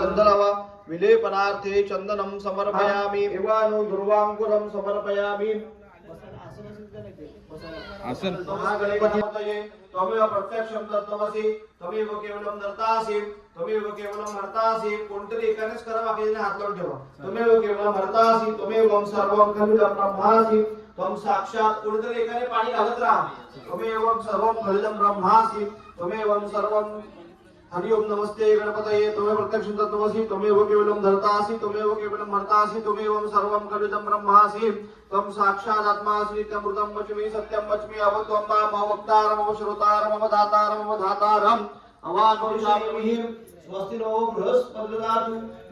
गंधर्व विलेपनार्थे चंदनं समर्पयामि। एवानु दुर्वांकुरं समर्पयामि। आसन। महागणपतीपतये त्वमेव प्रत्यक्षं तत्त्वमसि त्वमेव केवलं दर्तासि त्वमेव केवलं हर्तासि कोणतरी एकानेच करा बाकीने हात लावून ठेवा. त्वमेव केवलं हर्तासि त्वमेव सर्वं खलिदं ब्रह्मासि त्वं साक्षात कोणतरी एकाने पाणी घालत राहा. त्वमेव सर्वं खलिदं ब्रह्मासी त्वमेव सर्वं हरि ओम नमस्ते गणपतये त्वमेव प्रत्यक्ष तत्त्वमसि त्वमेव केवलं धर्तासि त्वमेव केवलं हर्तासि त्वमेव सर्वं खलिदं ब्रह्मासि त्वं साक्षादात्मासि नित्यमृतं वच्मि सत्यं वच्मि अवत्वं मां अवक्तारम् वक्तारम अवधातारम् मम अवाकरुषामिहि मम नो बृहस्पतिदातु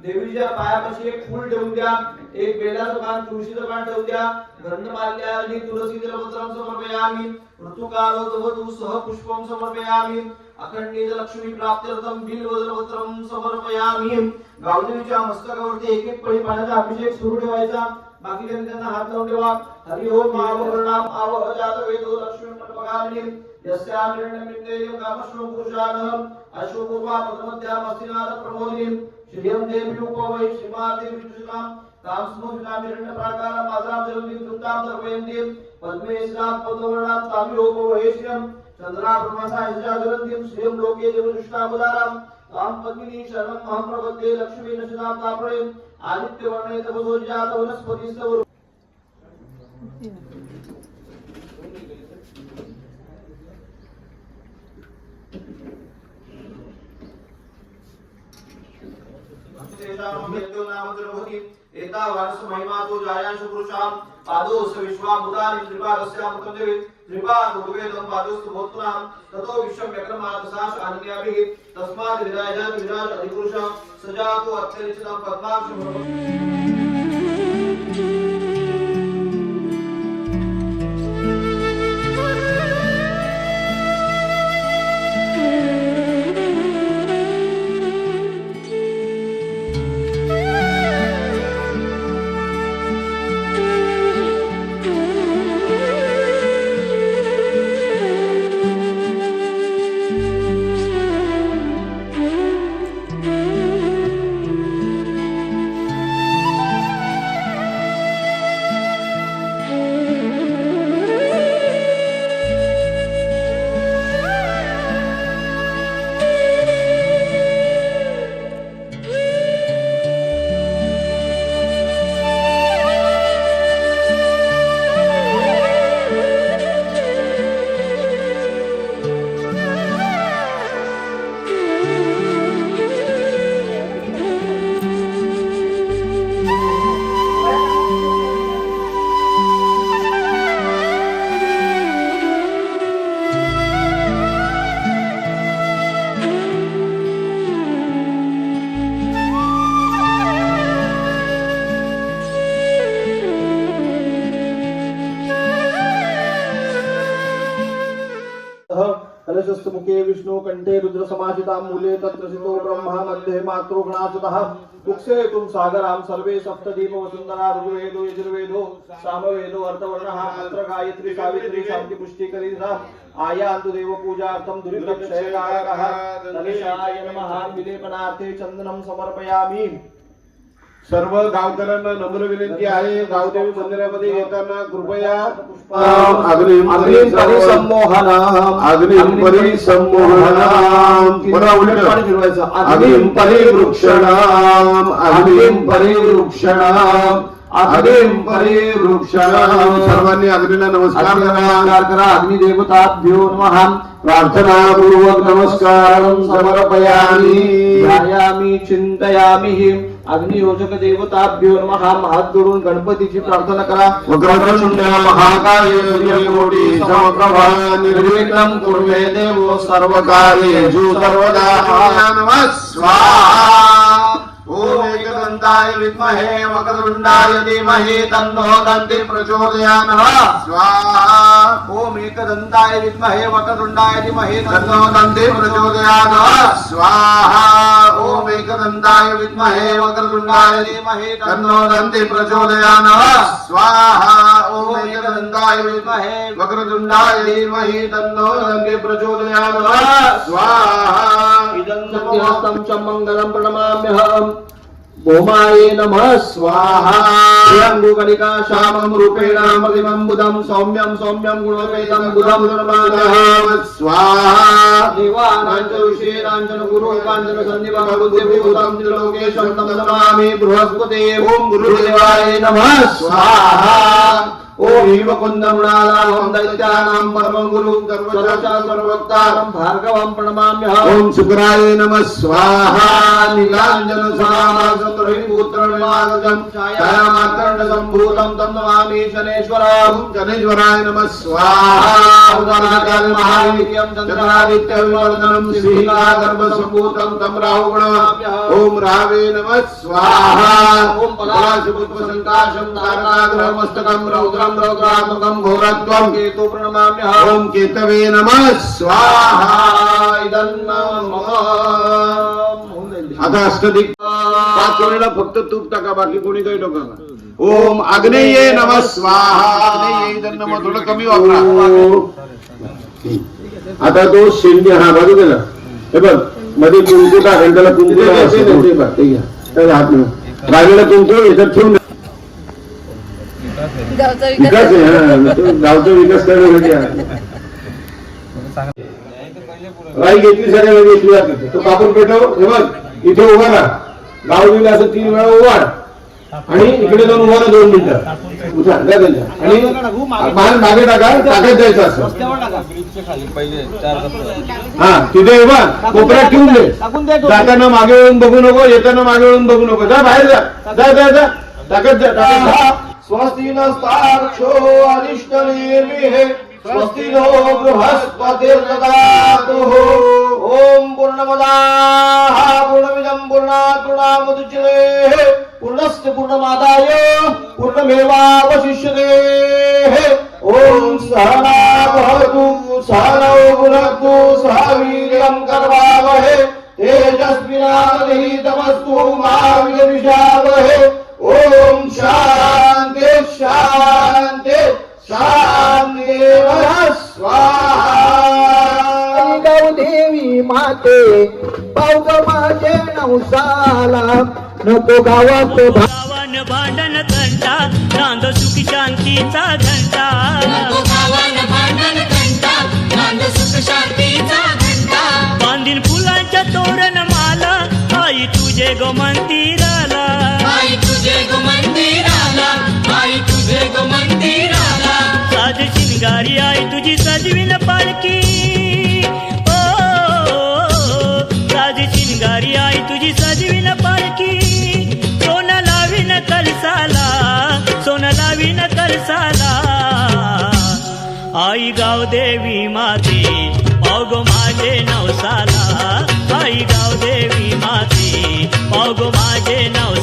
देवीच्या पायापाशी एक फूल ठेवून द्या. एक बेलाचं पान तुळशीचं पान ठेवून द्या. गंधमाल्यानी तुळसी जलपत्रं समर्पयामि ऋतुकालो तू सह पुष्पं समर्पयामि अखंडित लक्ष्मी प्राप्त्यर्थं बिल्वजलपत्रं समर्पयामि गावदेवीच्या मस्तकावरती एक एक पळी पाण्याचा अभिषेक सुरू ठेवायचा. बाकी त्यांना हात लावून ठेवा. हरि ओम आवरणाम आवह जात वेदो लक्ष्मी मंडपगामिनी यस्यामिरणमितेयं कामश्वं पुरुषानहं अशोकोपा प्रमोदिनीं श्रियं देवी उपवै श्रीमाते विष्णुनां तां स्मोहिनामिरण्य प्राकारां मातरां जलन्तीं दर्पयन्तीं पद्मे स्नां पद्मवर्णां तामिरोपवै श्रियं श्रियं लोके तां पद्मिनी शरणं महं प्रपद्ये लक्ष्मी नशनां आदित्यवर्णे तपसोज्जात वनस्पतिस्तव एतावानस महिमातो पुरुषां विश्वामुदानि पादोस्तु ततो विश्वं व्यक्रमादसाश आनन्याभिः तस्माद् विराजात् विराज अधिपुरुषः सजातो अत्यनिश्चितं पद्माक्षं कंठे रुद्र समाजिता मूले तत्र सितो ब्रह्मा मध्ये मातृगणासुतः कुक्षे तुम सागराम सर्वे सप्तदीप वसुंधरा ऋग्वेदो यजुर्वेदो सामवेदो अर्थवर्णः मंत्र गायत्री सावित्री शांति पुष्टिकरी आयान्तु देव पूजार्थं दुरितक्षयकारः तनिषाय नमः। विलेपनार्थे समर्पयामि। सर्व गावकऱ्यांना नम्र विनंती आहे. गावदेवी मंदिरामध्ये येताना कृपया अग्निं परिसम्मोहनम् अग्निं परिसम्मोहनम् पुन्हा उलट. पाणी फिरवायचं? अग्निं परिवृक्षणाम्. अग्निं परिवृक्षणाम्. अग्निं परिवृक्षणाम्. सर्वांनी अग्नीला नमस्कार करा. अग्निदेवताभ्यो नमः. प्रार्थना पूर्वक नमस्कार समर्पयामी. ध्यायामि चिंतयामि अग्नियोजक देवताभ्यो नमः. हात जोडून गणपतीची प्रार्थना करा. वक्रतुंड महाकाय सूर्यकोटि समप्रभा निर्विघ्नं कुर्मे देवो सर्वकार्येषु सर्वदा. नमः. स्वाहा. ॐ एकदन्ताय विद्महे वक्रतुण्डाय धीमहि तन्नो दन्ति प्रचोदयामः। स्वाहा। ओम एकदंताय विद्महे वक्रतुंडाय धीमहि तन्नो दन्ति प्रचोदयामः। स्वाहा। एकदन्ताय एकदन्ताय विद्महे वक्रतुण्डाय धीमहि तन्नो दन्ति प्रचोदयात् स्वाहा। ॐ एकदन्ताय विद्महे वक्रतुण्डाय धीमहि तन्नो दन्ति प्रचोदयात् स्वाहा। इदं सत्यहस्तं च मङ्गलं प्रणमाम्यहम्। भौमाये नमः स्वाहा। श्रियङ्गुकलिका श्यामं रूपेण मदिमं बुधं सौम्यं सौम्यं गुणोपेतं बुधं नमाम्यहम् स्वाहा। देवानाञ्च ऋषीणाञ्च गुरु काञ्चन सन्निभं बुद्धिभूतं त्रिलोकेशं नमामि। बृहस्पते ॐ गुरुदेवाय नमः स्वाहा। ॐ हिमकुन्दमृणालाहं दैत्यानां परमं गुरुं सर्वशा सर्वोक्तारं भार्गवं प्रणमाम्यहम्। ओम शुक्राय नमः स्वाहा। नीलाञ्जन छायामाकर्ण सम्भूतं तं नमामि शनेश्वरम्। गणेश्वराय नमः। स्वाहा। स्वाहा उदारकाल महावीर्यं चन्द्रादित्य विवर्धनं सिंहिका गर्भसम्भूतं तं राहुगुणमाप्यहम् ओम रावे नमः। स्वाहा। ॐ पलाशपुष्पसङ्काशं तारकाग्रहमस्तकं रौद्रं रौद्रात्मकं घोरत्वं केतु प्रणमाम्यहम् ओम केतवे नमः। स्वाहा। इदं मम आता अष्टदिक पाच वेळेला फक्त तूप टाका बाकी कोणी काही टाका. ओम आग्नेये नमः स्वाहा. इथं थोडं कमी वापरा. आता तो शेंडी हा बाजू गेला हे बघमध्ये कुंकू टाक आणि त्याला कुंकू हात कुंकू याच्यात ठेवून विकास आहे गावचा विकास करण्यासाठी आहे. राई घेतली सगळ्या घेतली जाते तो कापून पेटव हे बघ. इथे उभा राहा. लावलेलं असं तीन वेळा उभा आणि इकडे जाऊन उभा राहा दोन मिनिटं. उठा द्या त्यांच्या. आणि मान मागे टाका टाकत द्यायचं असं. हा तिथे उभा कोपऱ्यात ठेवून दे. जाताना मागे वळून बघू नको येताना मागे वळून बघू नको. जा बाहेर जा. जा जा जा. टाकत जा टाकत जा. स्वस्ति नस्तार्क्ष्यो अरिष्टनेमिः स्वस्ति नो बृहस्पतिर्ददातु. ॐ पूर्णमदा पूर्णमिदं पूर्णात् पूर्णामुदच्यते पूर्णस्य पूर्णमादाय पूर्णमेवावशिष्यते। ॐ सहना भवतु सहनौ भुनक्तु सह वीर्यं करवावहे तेजस्विनाधीतमस्तु मा ॐ शान्ति शान्ति शान्ति स्वाहा। देवी माते पावग माझे नवसाला. नको गावात गावन भांडण घंटा नांद सुख शांतीचा घंटा भांडण घंटा नांद सुख शांतीचा घंटा बांधीन फुलांच्या तोरण माला आई तुझे गो मंदिराला. आई तुझे गो मंदिराला आई तुझे गो मंदिराला. साज शिंगारी आई तुझी सजविन पालकी लावीन कलसाला आई गाव देवी माते पावग माझे नवसाला. आई गाव देवी माते पावग माझे नवसाला.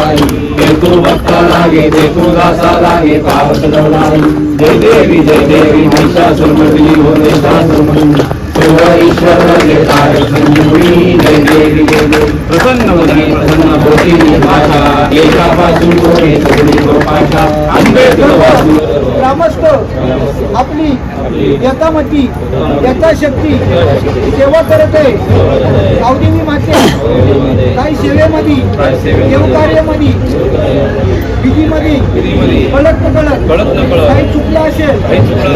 बरो प्रवाही देखो भक्ता लागे देखो दासा लागे पावत दौलाई जय देवी जय देवी महिषासुरमर्दिनी महिषासुरमर्दिनी सर्व ईश्वर जय देवी जय देवी. प्रसन्न वदने प्रसन्न होती भाषा एकापासून सगळी गोपाशा ग्रामस्थ आपली यथामती यथाशक्ती सेवा करत आहे गावदेवी माते काही सेवेमध्ये देवकार्यामध्ये विधीमध्ये कळत न कळत काही चुकलं असेल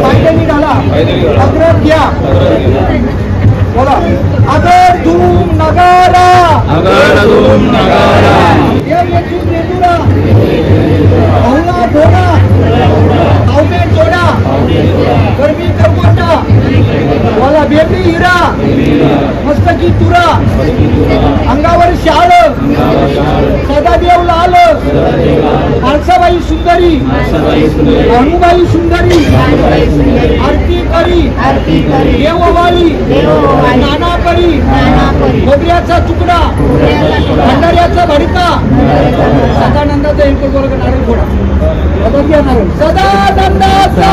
पायदळी घाला अग्रत घ्या. बोला. अगर धूम नगारा. नगारा या मेंदुरा बहुला भोळा ಅವಮೇನ್ ತೋಡ. ಕರ್ಮಿ ಕರ್ಕೋಟ ವಾಲ ಬೇಬಿ ಹೀರಾ ಮಸ್ತಕಿ ತುರಾ. ಅಂಗಾವ सुंदरी। भानुबाई सुंदरी। आरती करी। देववाळी नाना करी। खोबऱ्याचा तुकडा। भंडाऱ्याचा भडका। सदानंदाचा एक वर्ग नारळ फोडा। नारळ सदानंदाचा